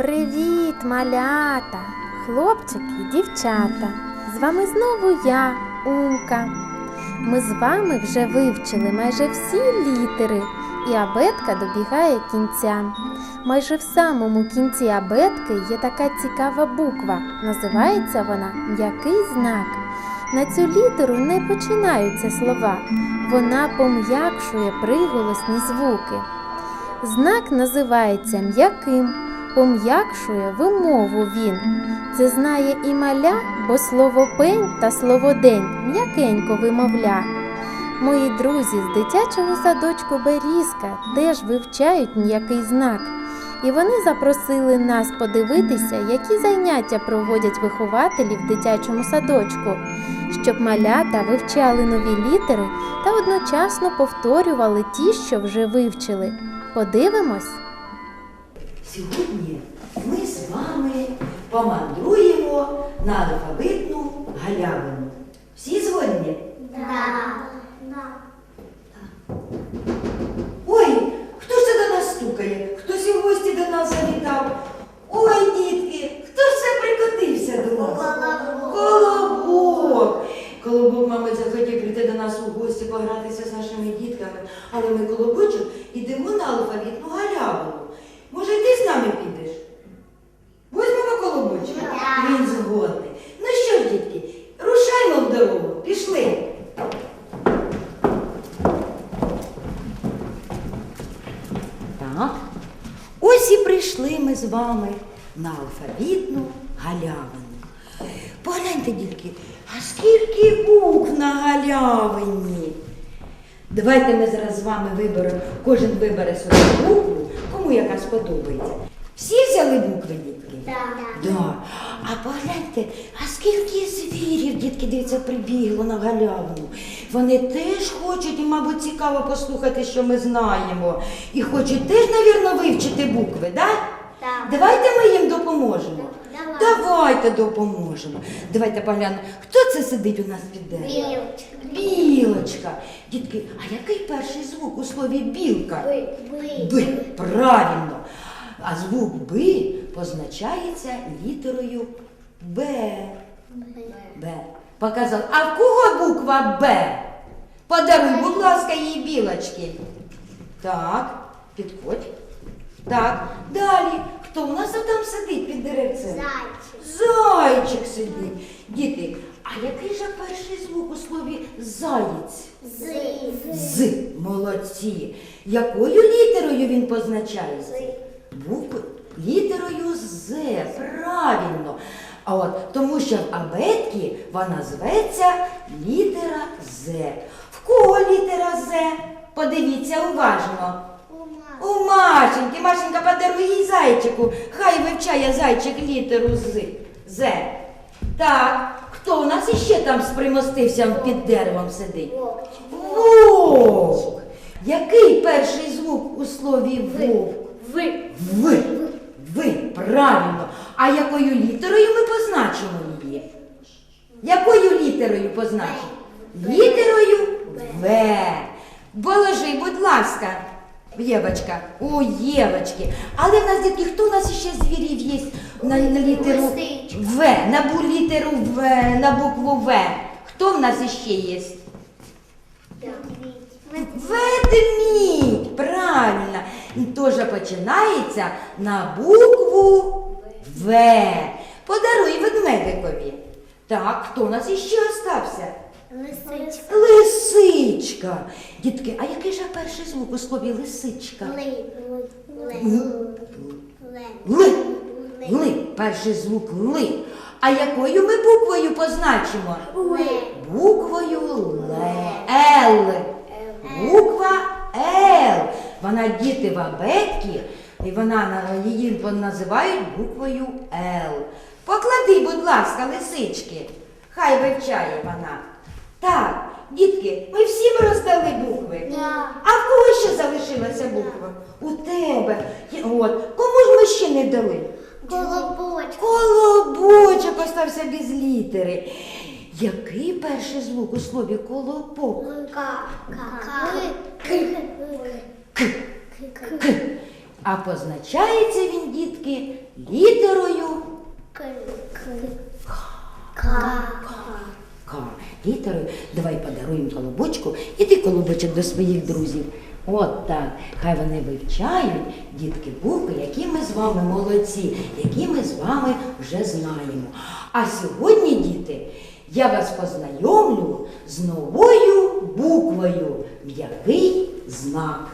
Привіт, малята, хлопчики і дівчата. З вами знову я, Умка. Ми з вами вже вивчили майже всі літери, і абетка добігає кінця. Майже в самому кінці абетки є така цікава буква. Називається вона м'який знак. На цю літеру не починаються слова. Вона пом'якшує приголосні звуки. Знак називається м'яким, пом'якшує вимову він. Це знає і маля, бо слово пень та слово день м'якенько вимовля. Мої друзі з дитячого садочку Берізка теж вивчають м'який знак. І вони запросили нас подивитися, які заняття проводять вихователі в дитячому садочку, щоб малята вивчали нові літери та одночасно повторювали ті, що вже вивчили. Подивимось. Сьогодні ми з вами помандруємо на алфавитну галявину. Всі згодні? Так. Ой, хто ж це до нас стукає? Хтось у гості до нас завітав? Ой, дітки, хто ж це прикотився до нас? Колобок! Колобок, мабуть, захотів прийти до нас у гості погратися з нашими дітками, але ми колобочок ідемо на алфавітну галявину. Може, ти з нами підеш? Возьмемо колобочка? Так. Він згодний. Ну що ж, дітки, рушаймо в дорогу, пішли. Так. Ось і прийшли ми з вами на алфавітну галявину. Погляньте, дітки, а скільки букв на галявині? Давайте ми зараз з вами виберемо, кожен вибере свою букву, кому яка сподобається. Всі взяли букви, дітки? Да. А погляньте, а скільки звірів, дітки, дивіться, прибігло на галявину. Вони теж хочуть, і, мабуть, цікаво послухати, що ми знаємо. І хочуть теж, навірно, вивчити букви, да? Давайте ми їм допоможемо. Давайте допоможемо. Давайте поглянемо, хто це сидить у нас під деревом? Білочка. Білочка. Дітки, а який перший звук у слові білка? Ви. Б. Правильно. А звук Б позначається літерою Б. Б. Показав. А в кого буква Б? Подаруй, будь ласка, їй білочки. Так, підходь. Так, далі. Хто у нас там сидить під деревцем? Зайчик. Зайчик сидить. Діти, а який же перший звук у слові заєць? З. З. Молодці. Якою літерою він позначається? Буквою літерою З. Правильно. А от тому що в абетці вона зветься літера З. В кого літера З? Подивіться уважно. У Машеньки, Машенька подарує їй зайчику. Хай вивчає зайчик літеру з. З. Так, хто у нас іще там спримостився під деревом сидить? Вовк. Який перший звук у слові вовк? Ви. В. В. Правильно. А якою літерою ми позначимо її? Якою літерою позначимо? Літерою В. Положи, будь ласка. Євочка, у Євочки. Але в нас, дітки, хто у нас ще звірів є на, на літеру Лисичка. В, на бу літеру В, на букву В. Хто в нас іще є? Ведмідь, правильно. І теж починається на букву В. Подаруй ведмедикові. Так, хто у нас іще остався? Лисичка. Лисичка. Дітки, а який же перший звук у слові лисичка? Ли. Ли. Ли. Перший звук ли. А якою ми буквою позначимо? Буквою Л. Л. Буква Л. Вона діти в абетці, і вона її називають буквою Л. Поклади, будь ласка, лисички. Хай вивчає вона. Так, дітки, ми всім роздали букви. Да. А в кого ще залишилася буква? У тебе. От. Кому ж ми ще не дали? Колобочка. Колобочок остався без літери. Який перший звук у слові колобок? Ка. К. К. А позначається він, дітки, літерою К. К. К. Літерою. Давай подаруємо колобочку. Іди колобочок до своїх друзів. От так. Хай вони вивчають, дітки, букви, які ми з вами молодці, які ми з вами вже знаємо. А сьогодні, діти, я вас познайомлю з новою буквою м'який знак.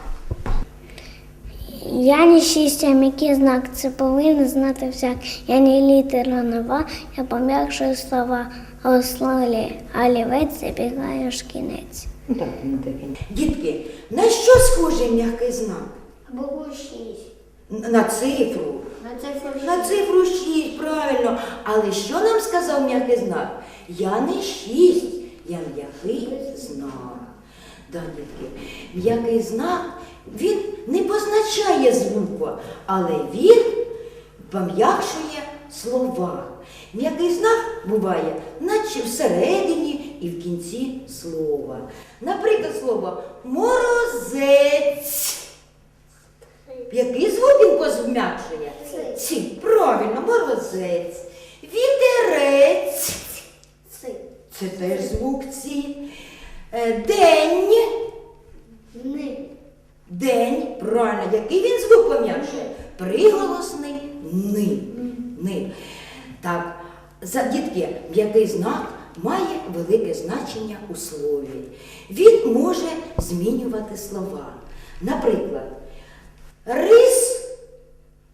Я не шістя, м'який знак, це повинен знати всяк. Я не літера нова, я пом'якшую слова, а у слові олівець забігає ж кінець. Ну, Так, ну, так. Дітки, на що схожий м'який знак? Букву шість. На цифру. На цифру На цифру 6, правильно. Але що нам сказав м'який знак? Я не 6, я м'який знак. Да, дітки, м'який знак, він не позначає звуку, але він пом'якшує слова. М'який знак буває, наче всередині і в кінці слова. Наприклад, слово морозець. Який звук він позм'якшує? Ці. Правильно, морозець. Вітерець. Ци. Це теж звук ці. Е, День. Ни. День. Правильно. Який він звук пом'якшує? Приголосний ни. Ни. Так, за дітки, м'який знак має велике значення у слові. Він може змінювати слова. Наприклад, рис,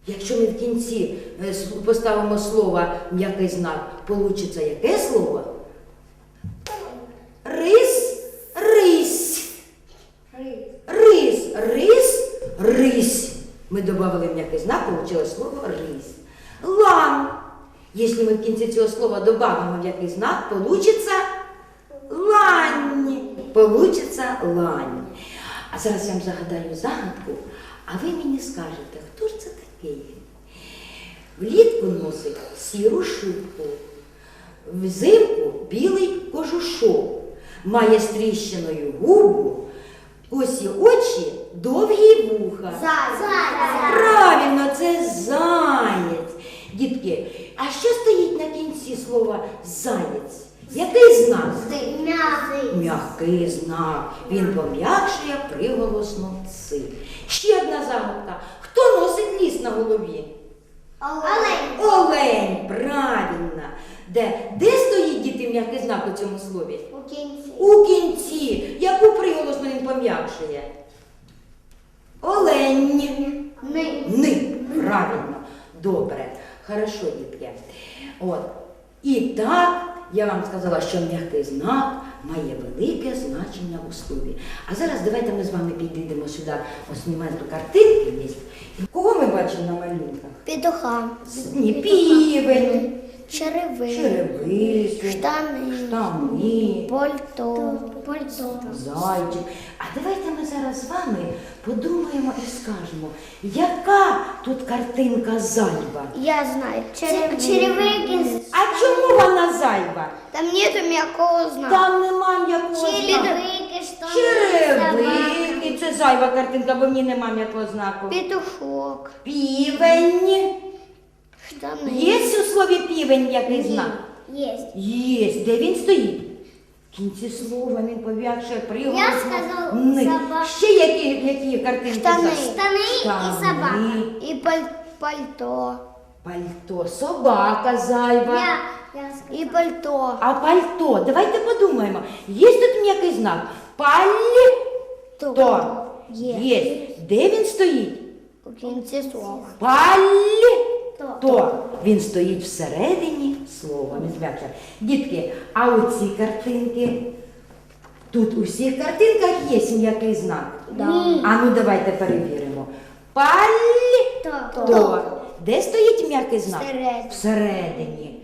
якщо ми в кінці е, поставимо слово м'який знак, получиться яке слово? Рис, рись. Рис, рис, рись. Мы добавили м'який знак, получилось слово рис. Лань. Если мы в кінці цього слова добавимо м'який знак, получится лань. Получится лань. А зараз я вам загадаю загадку, а ви мені скажете, хто ж це такий? Влітку носить сіру шубку, взимку білий кожушок, має стріщеною губу, косі очі, довгі вуха. Правильно, це заєць. Дітки, а що стоїть на кінці слова заєць? Який знак? М'який знак. Він пом'якшує приголосну ци. Ще одна загадка. Хто носить ліс на голові? Олень, Олень, правильно. Де, де стоїть діти м'який знак у цьому слові? У кінці. У кінці. Яку приголосну він пом'якшує? Олень. Ни. Ни. Правильно. Добре. Хорошо, дітки. От. І так, я вам сказала, що м'який знак має велике значення у слові. А зараз давайте ми з вами підійдемо сюди. Ось у картинки є. Кого ми бачимо на малюнках? Петуха, Ні, півень, черевик, штани, штани, пальто, пальто. зайчик. А давайте ми зараз з вами подумаємо і скажемо, яка тут картинка зайва? Я знаю. Черевики. А чому вона зайва? Там нету м'якого знаку. Там нема м'якого знаку. Черевики, Черевики, це зайва картинка, бо в ній нема м'якого знаку. Петушок, Півень. штани. Є у слові півень який знак? Есть. Є. Де він стоїть? В кінці слова він пов'якшує приголос. Я сказала «ни». собака. Ще які, які картинки? Штани. зайві? Штани і собака. І паль- пальто. Пальто, собака зайва. І пальто. А пальто, давайте подумаємо. Є тут м'який знак? Пальто. То. Є. Є. Де він стоїть? У кінці слова. Пальто. То. Він стоїть всередині слова. Дітки, а оці картинки? Тут у всіх картинках є м'який знак. Да. А ну давайте перевіримо. Пальто. То. Де стоїть м'який знак? Всередині. Всередині.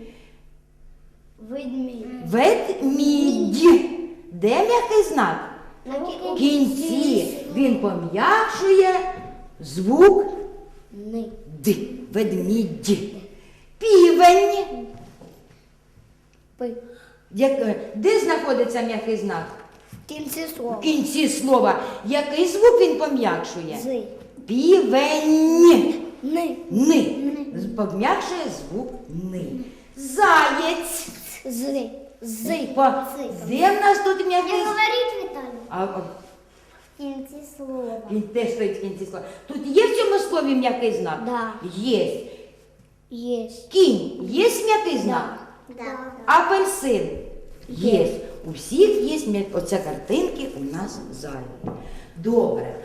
Ведмідь. Ведмідь. Де м'який знак? На В кінці він пом'якшує звук. Д. Ведмідь. Півень. Пи. Як, е, де знаходиться м'який знак? В кінці слова. В кінці слова. Який звук він пом'якшує? Зи. Півень. Ни. Ни. Пом'якшує звук ни. Заєць. Зи. Зи. По- Де в нас тут м'який? Не говорить Віталій. А, кінці слова. він теж стоїть в кінці слова. Тут є в цьому слові м'який знак? Да. Є. Єсть. Кінь, є м'який знак? Да. Апельсин. Є. У всіх є м'я- оце картинки у нас в залі. Добре.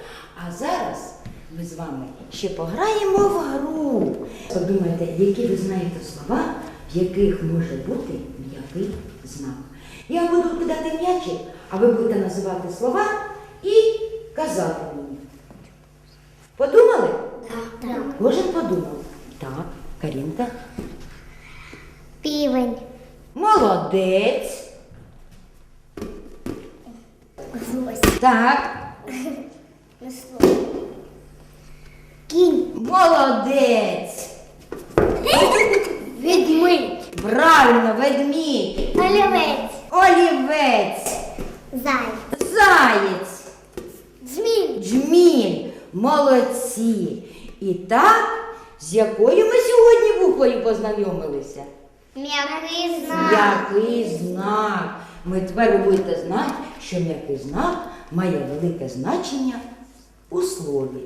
А зараз ми з вами ще пограємо в гру. Подумайте, які ви знаєте слова, в яких може бути м'який знак. Я буду кидати м'ячик, а ви будете називати слова і казати мені. Подумали? Так. Кожен подумав. Так, Карінка. Півень. Молодець. Гвоздь. Так, Кінь. молодець. Ведмідь. Правильно, ведмідь. Олівець. Олівець. Зай. Заєць. Змій. Джміль. Молодці. І так, з якою ми сьогодні буквою познайомилися? М'який М'який знак. Ми тепер будете знати, що м'який знак має велике значення у слові.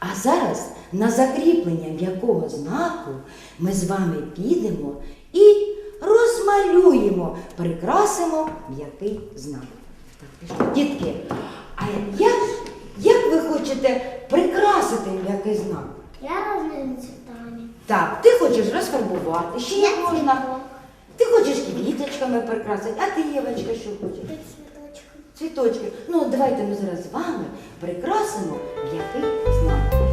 А зараз на закріплення м'якого знаку ми з вами підемо і розмалюємо, прикрасимо м'який знак. Так. Дітки, а як, хочете прикрасити м'який знак? Я розмірю цвітами. Так, ти хочеш розфарбувати, ще як можна. Ти хочеш квіточками прикрасити, а ти, Євочка, що хочеш? Цвіточки. Цвіточки. Ну, давайте ми зараз з вами прикрасимо м'який знак.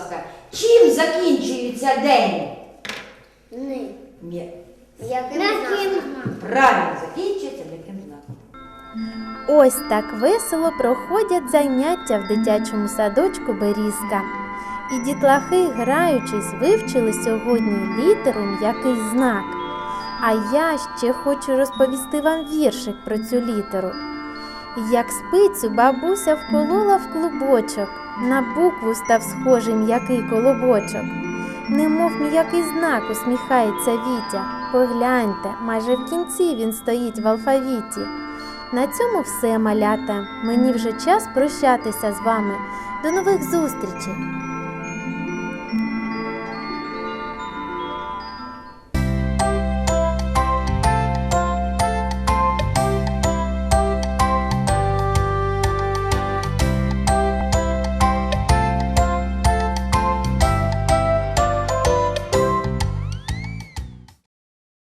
Ласка, чим закінчується день? Ни. М'я- М'яким знаком. Правильно закінчується м'яким знаком. Ось так весело проходять заняття в дитячому садочку Берізка. І дітлахи, граючись, вивчили сьогодні літеру м'який знак. А я ще хочу розповісти вам віршик про цю літеру. Як спицю бабуся вколола в клубочок, на букву став схожий м'який колобочок. Немов м'який знак усміхається Вітя. Погляньте, майже в кінці він стоїть в алфавіті. На цьому все, малята. Мені вже час прощатися з вами. До нових зустрічей!